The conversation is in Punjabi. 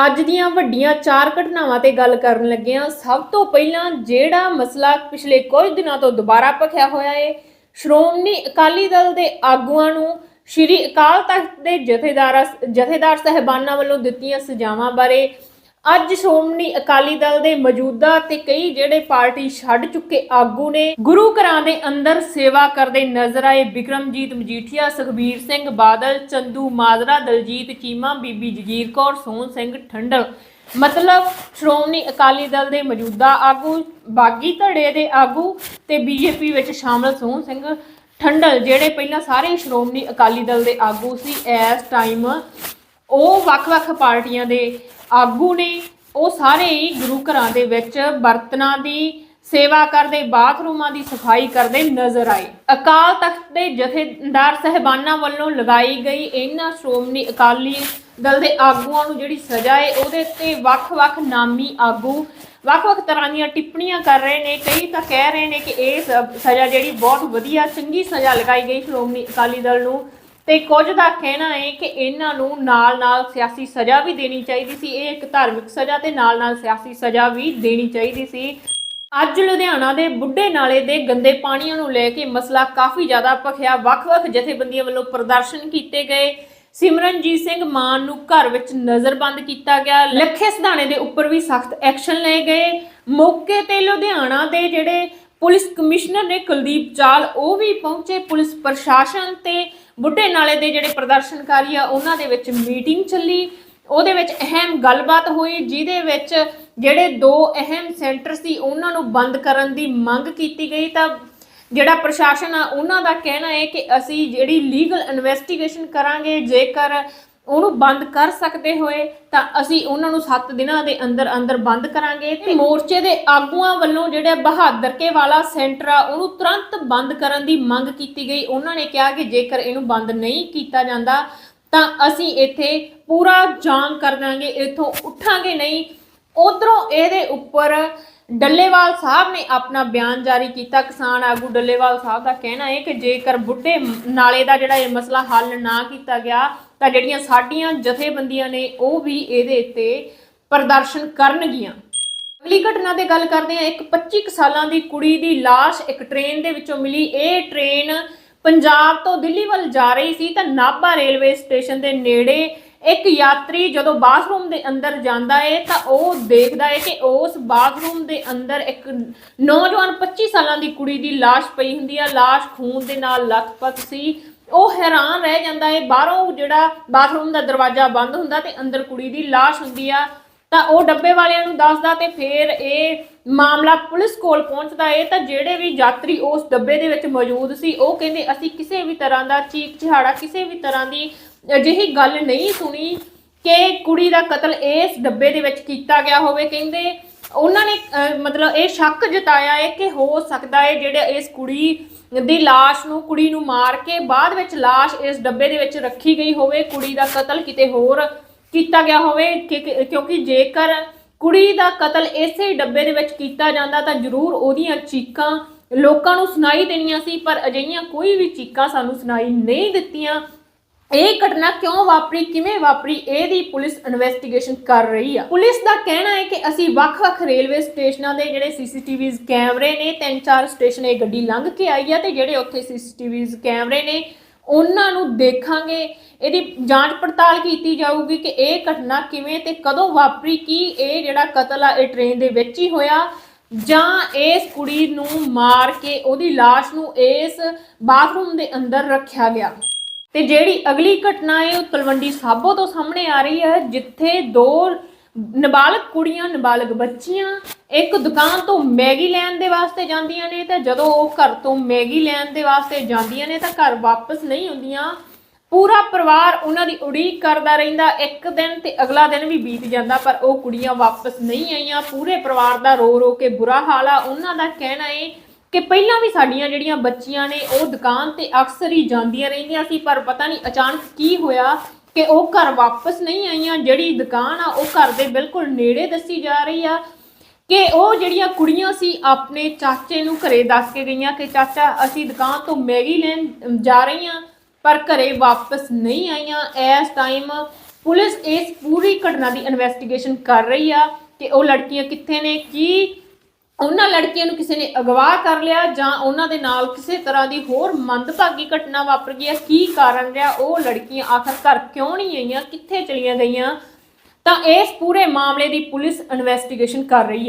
ਅੱਜ ਦੀਆਂ ਵੱਡੀਆਂ ਚਾਰ ਘਟਨਾਵਾਂ ਤੇ ਗੱਲ ਕਰਨ ਲੱਗੇ ਹਾਂ। ਸਭ ਤੋਂ ਪਹਿਲਾਂ ਜਿਹੜਾ ਮਸਲਾ ਪਿਛਲੇ ਕੁਝ ਦਿਨਾਂ ਤੋਂ ਦੁਬਾਰਾ ਭਖਿਆ ਹੋਇਆ ਹੈ ਸ਼੍ਰੋਮਣੀ ਅਕਾਲੀ ਦਲ ਦੇ ਆਗੂਆਂ ਨੂੰ ਸ਼੍ਰੀ ਅਕਾਲ ਤਖਤ ਦੇ ਜਥੇਦਾਰ ਜਥੇਦਾਰ ਸਹਿਬਾਨਾਂ ਵੱਲੋਂ ਦਿੱਤੀਆਂ ਸਜ਼ਾਵਾਂ ਬਾਰੇ ਅੱਜ ਸ਼੍ਰੋਮਣੀ ਅਕਾਲੀ ਦਲ ਦੇ ਮੌਜੂਦਾ ਤੇ ਕਈ ਜਿਹੜੇ ਪਾਰਟੀ ਛੱਡ ਚੁੱਕੇ ਆਗੂ ਨੇ, ਗੁਰੂ ਘਰਾਂ ਦੇ ਅੰਦਰ ਸੇਵਾ ਕਰਦੇ ਨਜ਼ਰ ਆਏ ਵਿਕਰਮਜੀਤ ਮਜੀਠੀਆ, ਸੁਖਬੀਰ ਸਿੰਘ ਬਾਦਲ, ਚੰਦੂ ਮਾਜਰਾ, ਦਲਜੀਤ ਚੀਮਾ, ਬੀਬੀ ਜਗੀਰ ਕੌਰ, ਸੋਹਣ ਸਿੰਘ ਠੰਡਲ। ਮਤਲਬ ਸ਼੍ਰੋਮਣੀ ਅਕਾਲੀ ਦਲ ਦੇ ਮੌਜੂਦਾ ਆਗੂ, ਬਾਗੀ ਧੜੇ ਦੇ ਆਗੂ ਤੇ ਬੀਜੇਪੀ ਵਿੱਚ ਸ਼ਾਮਲ ਸੋਹਣ ਸਿੰਘ ਠੰਡਲ, ਜਿਹੜੇ ਪਹਿਲਾਂ ਸਾਰੇ ਸ਼੍ਰੋਮਣੀ ਅਕਾਲੀ ਦਲ ਦੇ ਆਗੂ ਸੀ ਇਸ ਟਾਈਮ ਉਹ ਵੱਖ-ਵੱਖ ਪਾਰਟੀਆਂ ਦੇ ਆਗੂ ਨੇ ਉਹ ਸਾਰੇ ਹੀ ਗੁਰੂ ਘਰਾਂ ਦੇ ਵਿੱਚ ਬਰਤਨਾਂ ਦੀ ਸੇਵਾ ਕਰਦੇ, ਬਾਥਰੂਮਾਂ ਦੀ ਸਫ਼ਾਈ ਕਰਦੇ ਨਜ਼ਰ ਆਏ। ਅਕਾਲ ਤਖਤ ਦੇ ਜਥੇਦਾਰ ਸਹਿਬਾਨਾਂ ਵੱਲੋਂ ਲਗਾਈ ਗਈ ਇਹਨਾਂ ਸ਼੍ਰੋਮਣੀ ਅਕਾਲੀ ਦਲ ਦੇ ਆਗੂਆਂ ਨੂੰ ਜਿਹੜੀ ਸਜ਼ਾ ਹੈ, ਉਹਦੇ ਤੇ ਵੱਖ-ਵੱਖ ਨਾਮੀ ਆਗੂ ਵੱਖ-ਵੱਖ ਤਰ੍ਹਾਂ ਦੀਆਂ ਟਿੱਪਣੀਆਂ ਕਰ ਰਹੇ ਨੇ। ਕਈ ਤਾਂ ਕਹਿ ਰਹੇ ਨੇ ਕਿ ਇਹ ਸ- ਸਜ਼ਾ ਜਿਹੜੀ ਬਹੁਤ ਵਧੀਆ, ਚੰਗੀ ਸਜ਼ਾ ਲਗਾਈ ਗਈ ਸ਼੍ਰੋਮਣੀ ਅਕਾਲੀ ਦਲ ਨੂੰ। ਤੇ ਕੁਝ ਦਾ ਕਹਿਣਾ ਹੈ ਕਿ ਇਹਨਾਂ ਨੂੰ ਨਾਲ-ਨਾਲ ਸਿਆਸੀ ਸਜ਼ਾ ਵੀ ਦੇਣੀ ਚਾਹੀਦੀ ਸੀ। ਇਹ ਇੱਕ ਧਾਰਮਿਕ ਸਜ਼ਾ ਤੇ ਨਾਲ-ਨਾਲ ਸਿਆਸੀ ਸਜ਼ਾ ਵੀ ਦੇਣੀ ਚਾਹੀਦੀ ਸੀ। ਅੱਜ ਲੁਧਿਆਣਾ ਦੇ ਬੁੱਢੇ ਨਾਲੇ ਦੇ ਗੰਦੇ ਪਾਣੀਆਂ ਨੂੰ ਲੈ ਕੇ ਮਸਲਾ ਕਾਫੀ ਜ਼ਿਆਦਾ ਭਖਿਆ। ਵੱਖ-ਵੱਖ ਜਥੇਬੰਦੀਆਂ ਵੱਲੋਂ ਪ੍ਰਦਰਸ਼ਨ ਕੀਤੇ ਗਏ। ਸਿਮਰਨਜੀਤ ਸਿੰਘ ਮਾਨ ਨੂੰ ਘਰ ਵਿੱਚ ਨਜ਼ਰਬੰਦ ਕੀਤਾ ਗਿਆ। ਲੱਖੇ ਸਿਧਾਣੇ ਦੇ ਉੱਪਰ ਵੀ ਸਖਤ ਐਕਸ਼ਨ ਲਏ ਗਏ। ਮੌਕੇ ਤੇ ਲੁਧਿਆਣਾ ਦੇ ਜਿਹੜੇ ਪੁਲਿਸ ਕਮਿਸ਼ਨਰ ਨੇ ਕੁਲਦੀਪ ਚਾਲ, ਉਹ ਵੀ ਪਹੁੰਚੇ। ਪੁਲਿਸ ਪ੍ਰਸ਼ਾਸਨ ਤੇ ਬੁੱਢੇ ਨਾਲੇ ਦੇ ਜਿਹੜੇ ਪ੍ਰਦਰਸ਼ਨਕਾਰੀ ਆ, ਉਹਨਾਂ ਦੇ ਵਿੱਚ ਮੀਟਿੰਗ ਚੱਲੀ। ਉਹਦੇ ਵਿੱਚ ਅਹਿਮ ਗੱਲਬਾਤ ਹੋਈ, ਜਿਹਦੇ ਵਿੱਚ ਜਿਹੜੇ ਦੋ ਅਹਿਮ ਸੈਂਟਰ ਸੀ, ਉਹਨਾਂ ਨੂੰ ਬੰਦ ਕਰਨ ਦੀ ਮੰਗ ਕੀਤੀ ਗਈ। ਤਾਂ ਜਿਹੜਾ ਪ੍ਰਸ਼ਾਸਨ ਆ, ਉਹਨਾਂ ਦਾ ਕਹਿਣਾ ਹੈ ਕਿ ਅਸੀਂ ਜਿਹੜੀ ਲੀਗਲ ਇਨਵੈਸਟੀਗੇਸ਼ਨ ਕਰਾਂਗੇ, ਜੇਕਰ ਉਹਨੂੰ ਬੰਦ ਕਰ ਸਕਦੇ ਹੋਏ, ਤਾਂ ਅਸੀਂ ਉਹਨਾਂ ਨੂੰ 7 ਦਿਨਾਂ ਦੇ ਅੰਦਰ ਅੰਦਰ ਬੰਦ ਕਰਾਂਗੇ ਤੇ ਮੋਰਚੇ ਦੇ ਆਗੂਆਂ ਵੱਲੋਂ ਜਿਹੜਾ ਬਹਾਦਰ ਕੇ ਵਾਲਾ ਸੈਂਟਰ ਆ, ਉਹਨੂੰ ਤੁਰੰਤ ਬੰਦ ਕਰਨ ਦੀ ਮੰਗ ਕੀਤੀ ਗਈ। ਉਹਨਾਂ ਨੇ ਕਿਹਾ ਕਿ ਜੇਕਰ ਇਹਨੂੰ ਬੰਦ ਨਹੀਂ ਕੀਤਾ ਜਾਂਦਾ, ਤਾਂ ਅਸੀਂ ਇੱਥੇ ਪੂਰਾ ਜਾਮ ਕਰ ਦਾਂਗੇ, ਇੱਥੋਂ ਉੱਠਾਂਗੇ ਨਹੀਂ। ਉਧਰੋਂ ਇਹਦੇ ਉੱਪਰ ਡੱਲੇਵਾਲ ਸਾਹਿਬ ਨੇ ਆਪਣਾ ਬਿਆਨ ਜਾਰੀ ਕੀਤਾ। ਕਿਸਾਨ ਆਗੂ ਡੱਲੇਵਾਲ ਸਾਹਿਬ ਦਾ ਕਹਿਣਾ ਹੈ ਕਿ ਜੇਕਰ ਬੁੱਢੇ ਨਾਲੇ ਦਾ ਜਿਹੜਾ ਇਹ ਮਸਲਾ ਹੱਲ ਨਾ ਕੀਤਾ ਗਿਆ, ਤਾਂ ਜਿਹੜੀਆਂ ਸਾਡੀਆਂ ਜਥੇਬੰਦੀਆਂ ਨੇ ਉਹ ਵੀ ਇਹਦੇ ਤੇ ਪ੍ਰਦਰਸ਼ਨ ਕਰਨਗੀਆਂ। ਅਗਲੀ ਘਟਨਾ ਤੇ ਗੱਲ ਕਰਦੇ ਹਾਂ। ਇੱਕ 25 ਕੁ ਸਾਲਾਂ ਦੀ ਕੁੜੀ ਦੀ ਲਾਸ਼ ਇੱਕ ਟ੍ਰੇਨ ਦੇ ਵਿੱਚੋਂ ਮਿਲੀ। ਇਹ ਟ੍ਰੇਨ ਪੰਜਾਬ ਤੋਂ ਦਿੱਲੀ ਵੱਲ ਜਾ ਰਹੀ ਸੀ ਤਾਂ ਨਾਭਾ ਰੇਲਵੇ ਸਟੇਸ਼ਨ ਦੇ ਨੇੜੇ ਇੱਕ ਯਾਤਰੀ ਜਦੋਂ ਬਾਥਰੂਮ ਦੇ ਅੰਦਰ ਜਾਂਦਾ ਹੈ ਤਾਂ ਉਹ ਦੇਖਦਾ ਹੈ ਕਿ ਉਸ ਬਾਥਰੂਮ ਦੇ ਅੰਦਰ ਇੱਕ ਨੌਜਵਾਨ 25 ਸਾਲਾਂ ਦੀ ਕੁੜੀ ਦੀ ਲਾਸ਼ ਪਈ ਹੁੰਦੀ ਆ। ਲਾਸ਼ ਖੂਨ ਦੇ ਨਾਲ ਲੱਥਪੱਥ ਸੀ। ਉਹ ਹੈਰਾਨ ਰਹਿ ਜਾਂਦਾ ਹੈ ਬਾਹਰੋਂ ਜਿਹੜਾ ਬਾਥਰੂਮ ਦਾ ਦਰਵਾਜ਼ਾ ਬੰਦ ਹੁੰਦਾ ਤੇ ਅੰਦਰ ਕੁੜੀ ਦੀ ਲਾਸ਼ ਹੁੰਦੀ ਆ। ਤਾਂ ਉਹ ਡੱਬੇ ਵਾਲਿਆਂ ਨੂੰ ਦੱਸਦਾ ਤੇ ਫਿਰ ਇਹ ਮਾਮਲਾ ਪੁਲਿਸ ਕੋਲ ਪਹੁੰਚਦਾ ਹੈ ਤਾਂ ਜਿਹੜੇ ਵੀ ਯਾਤਰੀ ਉਸ ਡੱਬੇ ਦੇ ਵਿੱਚ ਮੌਜੂਦ ਸੀ, ਉਹ ਕਹਿੰਦੇ ਅਸੀਂ ਕਿਸੇ ਵੀ ਤਰ੍ਹਾਂ ਦਾ ਚੀਕ ਚਿਹਾੜਾ, ਕਿਸੇ ਵੀ ਤਰ੍ਹਾਂ ਦੀ ਅਜਿਹੀ ਗੱਲ ਨਹੀਂ ਸੁਣੀ ਕਿ ਕੁੜੀ ਦਾ ਕਤਲ ਇਸ ਡੱਬੇ ਦੇ ਵਿੱਚ ਕੀਤਾ ਗਿਆ ਹੋਵੇ। ਕਹਿੰਦੇ ਉਹਨਾਂ ਨੇ ਮਤਲਬ ਇਹ ਸ਼ੱਕ ਜਤਾਇਆ ਹੈ ਕਿ ਹੋ ਸਕਦਾ ਹੈ ਜਿਹੜੇ ਇਸ ਕੁੜੀ ਦੀ ਲਾਸ਼ ਨੂੰ, ਕੁੜੀ ਨੂੰ ਮਾਰ ਕੇ ਬਾਅਦ ਵਿੱਚ ਲਾਸ਼ ਇਸ ਡੱਬੇ ਦੇ ਵਿੱਚ ਰੱਖੀ ਗਈ ਹੋਵੇ, ਕੁੜੀ ਦਾ ਕਤਲ ਕਿਤੇ ਹੋਰ ਕੀਤਾ ਗਿਆ ਹੋਵੇ ਕਿ- ਕਿਉਂਕਿ ਜੇਕਰ ਕੁੜੀ ਦਾ ਕਤਲ ਇਸੇ ਡੱਬੇ ਦੇ ਵਿੱਚ ਕੀਤਾ ਜਾਂਦਾ ਤਾਂ ਜ਼ਰੂਰ ਉਹਦੀਆਂ ਚੀਕਾਂ ਲੋਕਾਂ ਨੂੰ ਸੁਣਾਈ ਦੇਣੀਆਂ ਸੀ, ਪਰ ਅਜਿਹੀਆਂ ਕੋਈ ਵੀ ਚੀਕਾਂ ਸਾਨੂੰ ਸੁਣਾਈ ਨਹੀਂ ਦਿੱਤੀਆਂ। ਇਹ ਘਟਨਾ ਕਿਉਂ ਵਾਪਰੀ, ਕਿਵੇਂ ਵਾਪਰੀ, ਇਹਦੀ ਪੁਲਿਸ ਇਨਵੈਸਟੀਗੇਸ਼ਨ ਕਰ ਰਹੀ ਆ। ਪੁਲਿਸ ਦਾ ਕਹਿਣਾ ਹੈ ਕਿ ਅਸੀਂ ਵੱਖ-ਵੱਖ ਰੇਲਵੇ ਸਟੇਸ਼ਨਾਂ ਦੇ ਜਿਹੜੇ ਸੀਸੀਟੀਵੀਜ਼ ਕੈਮਰੇ ਨੇ ਤਿੰਨ ਚਾਰ ਸਟੇਸ਼ਨ ਇਹ ਗੱਡੀ ਲੰਘ ਕੇ ਆਈ ਆ ਤੇ ਜਿਹੜੇ ਉੱਥੇ ਸੀਸੀਟੀਵੀਜ਼ ਕੈਮਰੇ ਨੇ ਉਹਨਾਂ ਨੂੰ ਦੇਖਾਂਗੇ, ਇਹਦੀ ਜਾਂਚ ਪੜਤਾਲ ਕੀਤੀ ਜਾਊਗੀ ਕਿ ਇਹ ਘਟਨਾ ਕਿਵੇਂ ਤੇ ਕਦੋਂ ਵਾਪਰੀ, ਕੀ ਇਹ ਜਿਹੜਾ ਕਤਲ ਆ, ਇਹ ਟ੍ਰੇਨ ਦੇ ਵਿੱਚ ਹੀ ਹੋਇਆ ਜਾਂ ਇਸ ਕੁੜੀ ਨੂੰ ਮਾਰ ਕੇ ਉਹਦੀ ਲਾਸ਼ ਨੂੰ ਇਸ ਬਾਥਰੂਮ ਦੇ ਅੰਦਰ ਰੱਖਿਆ ਗਿਆ। ਤੇ ਜਿਹੜੀ ਅਗਲੀ ਘਟਨਾ ਹੈ, ਉਹ ਤਲਵੰਡੀ ਸਾਬੋ ਤੋਂ ਸਾਹਮਣੇ ਆ ਰਹੀ ਹੈ, ਜਿੱਥੇ ਦੋ ਨਾਬਾਲਗ ਕੁੜੀਆਂ, ਨਾਬਾਲਗ ਬੱਚੀਆਂ, ਇੱਕ ਦੁਕਾਨ ਤੋਂ ਮੈਗੀ ਲੈਣ ਦੇ ਵਾਸਤੇ ਜਾਂਦੀਆਂ ਨੇ ਤੇ ਜਦੋਂ ਉਹ ਘਰ ਤੋਂ ਮੈਗੀ ਲੈਣ ਦੇ ਵਾਸਤੇ ਜਾਂਦੀਆਂ ਨੇ ਤਾਂ ਘਰ ਵਾਪਸ ਨਹੀਂ ਹੁੰਦੀਆਂ ਪੂਰਾ ਪਰਿਵਾਰ ਉਹਨਾਂ ਦੀ ਉਡੀਕ ਕਰਦਾ ਰਹਿੰਦਾ, ਇੱਕ ਦਿਨ ਤੇ ਅਗਲਾ ਦਿਨ ਵੀ ਬੀਤ ਜਾਂਦਾ, ਪਰ ਉਹ ਕੁੜੀਆਂ ਵਾਪਸ ਨਹੀਂ ਆਈਆਂ। ਪੂਰੇ ਪਰਿਵਾਰ ਦਾ ਰੋ ਰੋ ਕੇ ਬੁਰਾ ਹਾਲ ਆ। ਉਹਨਾਂ ਦਾ ਕਹਿਣਾ ਹੈ ਕਿ ਪਹਿਲਾਂ ਵੀ ਸਾਡੀਆਂ ਜਿਹੜੀਆਂ ਬੱਚੀਆਂ ਨੇ, ਉਹ ਦੁਕਾਨ ਤੇ ਅਕਸਰ ਹੀ ਜਾਂਦੀਆਂ ਰਹਿੰਦੀਆਂ ਸੀ, ਪਰ ਪਤਾ ਨਹੀਂ ਅਚਾਨਕ ਕੀ ਹੋਇਆ। ਕਿ ਉਹ ਘਰ ਵਾਪਸ ਨਹੀਂ ਆਈਆਂ, ਜਿਹੜੀ ਦੁਕਾਨ ਆ, ਉਹ ਘਰ ਦੇ ਬਿਲਕੁਲ ਨੇੜੇ ਦੱਸੀ ਜਾ ਰਹੀ ਆ ਕਿ ਉਹ ਜਿਹੜੀਆਂ ਕੁੜੀਆਂ ਸੀ, ਆਪਣੇ ਚਾਚੇ ਨੂੰ ਘਰੇ ਦੱਸ ਕੇ ਗਈਆਂ ਕਿ ਚਾਚਾ, ਅਸੀਂ ਦੁਕਾਨ ਤੋਂ ਮੈਗੀ ਲੈਣ ਜਾ ਰਹੀਆਂ ਪਰ ਘਰੇ ਵਾਪਸ ਨਹੀਂ ਆਈਆਂ। ਇਸ ਟਾਈਮ ਪੁਲਿਸ ਇਸ ਪੂਰੀ ਘਟਨਾ ਦੀ ਇਨਵੈਸਟੀਗੇਸ਼ਨ ਕਰ ਰਹੀ ਆ ਕਿ ਉਹ ਲੜਕੀਆਂ ਕਿੱਥੇ ਨੇ, ਕੀ ਉਹਨਾਂ ਲੜਕੀਆਂ ਨੂੰ ਕਿਸੇ ਨੇ ਅਗਵਾ ਕਰ ਲਿਆ ਜਾਂ ਉਹਨਾਂ ਦੇ ਨਾਲ ਕਿਸੇ ਤਰ੍ਹਾਂ ਦੀ ਹੋਰ ਮੰਦਭਾਗੀ ਘਟਨਾ ਵਾਪਰ ਗਈ ਹੈ? ਕੀ ਕਾਰਨ ਰਿਹਾ? ਉਹ ਲੜਕੀਆਂ ਆਖਰ ਘਰ ਕਿਉਂ ਨਹੀਂ ਆਈਆਂ? ਕਿੱਥੇ ਚਲੀਆਂ ਗਈਆਂ? ਤਾਂ ਇਸ ਪੂਰੇ ਮਾਮਲੇ ਦੀ ਪੁਲਿਸ ਇਨਵੈਸਟੀਗੇਸ਼ਨ ਕਰ ਰਹੀ ਆ।